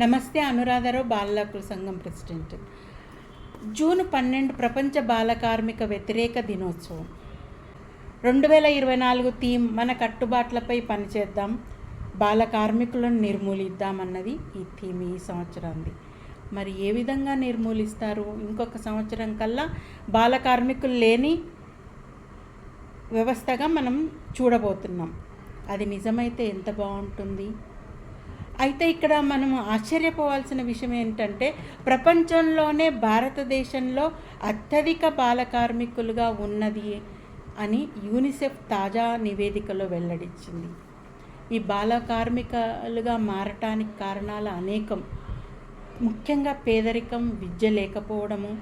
నమస్తే అనురాధరావు బాలకుల సంఘం president. June పన్నెండు ప్రపంచ బాల కార్మిక వ్యతిరేక దినోత్సవం. రెండు వేల ఇరవై నాలుగు థీమ్ మన కట్టుబాట్లపై పనిచేద్దాం బాల కార్మికులను నిర్మూలిద్దామన్నది ఈ థీమ్ ఈ సంవత్సరానికి మరి ఏ విధంగా నిర్మూలిస్తారు? ఇంకొక సంవత్సరం కల్లా బాల కార్మికులు లేని వ్యవస్థగా మనం చూడబోతున్నాం. అది నిజమైతే ఎంత బాగుంటుంది? అయితే ఇక్కడ మనం ఆశ్చర్యపోవాల్సిన విషయం ఏంటంటే ప్రపంచంలోనే భారతదేశంలో అత్యధిక బాల కార్మికులుగా ఉన్నది అని యూనిసెఫ్ తాజా నివేదికలో వెల్లడించింది. ఈ బాల కార్మికులుగా మారటానికి కారణాలు అనేకం. ముఖ్యంగా పేదరికం విద్య లేకపోవడము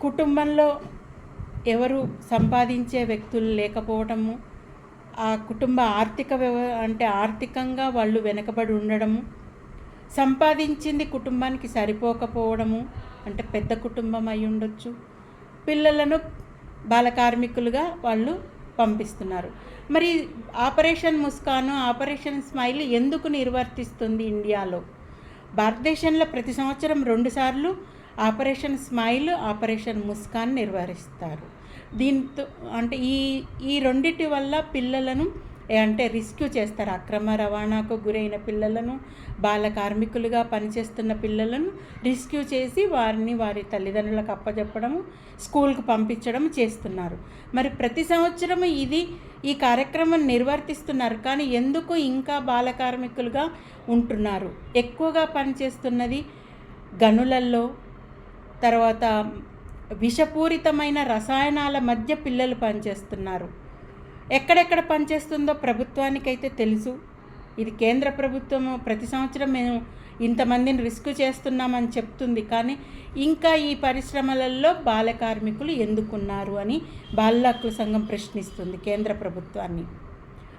కుటుంబంలో ఎవరు సంపాదించే వ్యక్తులు లేకపోవడము ఆ కుటుంబ ఆర్థిక వ్యవ అంటే ఆర్థికంగా వాళ్ళు వెనకబడి ఉండడము సంపాదించింది కుటుంబానికి సరిపోకపోవడము అంటే పెద్ద కుటుంబం అయి ఉండొచ్చు పిల్లలను బాల కార్మికులుగా వాళ్ళు పంపిస్తున్నారు. మరి ఆపరేషన్ ముస్కాను ఆపరేషన్ స్మైల్ ఎందుకు నిర్వర్తిస్తుంది ఇండియాలో? భారతదేశంలో ప్రతి సంవత్సరం రెండుసార్లు ఆపరేషన్ స్మైల్ ఆపరేషన్ ముస్కాన్ నిర్వహిస్తారు. దీంతో అంటే ఈ ఈ రెండిటి వల్ల పిల్లలను అంటే రెస్క్యూ చేస్తారు. అక్రమ రవాణాకు గురైన పిల్లలను బాల కార్మికులుగా పనిచేస్తున్న పిల్లలను రెస్క్యూ చేసి వారిని వారి తల్లిదండ్రులకు అప్పచెప్పడము స్కూల్కు పంపించడం చేస్తున్నారు. మరి ప్రతి సంవత్సరం ఇది ఈ కార్యక్రమం నిర్వర్తిస్తున్నారు. కానీ ఎందుకు ఇంకా బాల కార్మికులుగా ఉంటున్నారు? ఎక్కువగా పనిచేస్తున్నది గనులల్లో తర్వాత విషపూరితమైన రసాయనాల మధ్య పిల్లలు పనిచేస్తున్నారు. ఎక్కడెక్కడ పనిచేస్తుందో ప్రభుత్వానికైతే తెలుసు. ఇది కేంద్ర ప్రభుత్వం ప్రతి సంవత్సరం మేము ఇంతమందిని రిస్క్ చేస్తున్నామని చెప్తుంది. కానీ ఇంకా ఈ పరిశ్రమలలో బాల కార్మికులు ఎందుకున్నారు అని బాల హక్కుల సంఘం ప్రశ్నిస్తుంది కేంద్ర ప్రభుత్వాన్ని.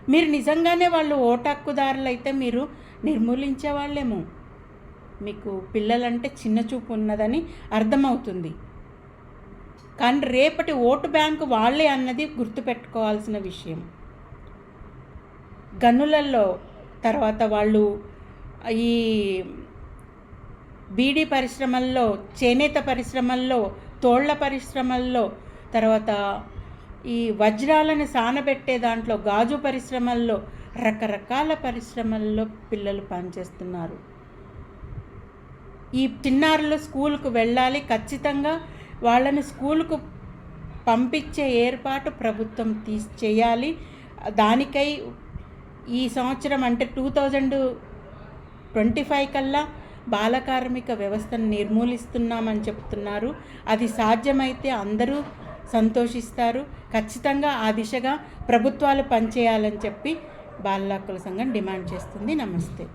మీరు నిజంగానే వాళ్ళు ఓటు హక్కుదారులు అయితే మీరు నిర్మూలించే వాళ్ళేమో. మీకు పిల్లలంటే చిన్న చూపు ఉన్నదని అర్థమవుతుంది. కానీ రేపటి ఓటు బ్యాంకు వాళ్ళే అన్నది గుర్తుపెట్టుకోవాల్సిన విషయం. గనులలో తర్వాత వాళ్ళు ఈ బీడీ పరిశ్రమల్లో చేనేత పరిశ్రమల్లో తోళ్ళ పరిశ్రమల్లో తర్వాత ఈ వజ్రాలను సానబెట్టే దాంట్లో గాజు పరిశ్రమల్లో రకరకాల పరిశ్రమల్లో పిల్లలు పనిచేస్తున్నారు. ఈ చిన్నారులు స్కూల్కు వెళ్ళాలి. ఖచ్చితంగా వాళ్ళని స్కూల్కు పంపించే ఏర్పాటు ప్రభుత్వం తీ చేయాలి. దానికై ఈ సంవత్సరం అంటే టూ థౌజండ్ ట్వంటీ ఫైవ్ కల్లా బాలకార్మిక వ్యవస్థను నిర్మూలిస్తున్నామని చెప్తున్నారు. అది సాధ్యమైతే అందరూ సంతోషిస్తారు. ఖచ్చితంగా ఆ దిశగా ప్రభుత్వాలు పనిచేయాలని చెప్పి బాల సంఘం డిమాండ్ చేస్తుంది. నమస్తే.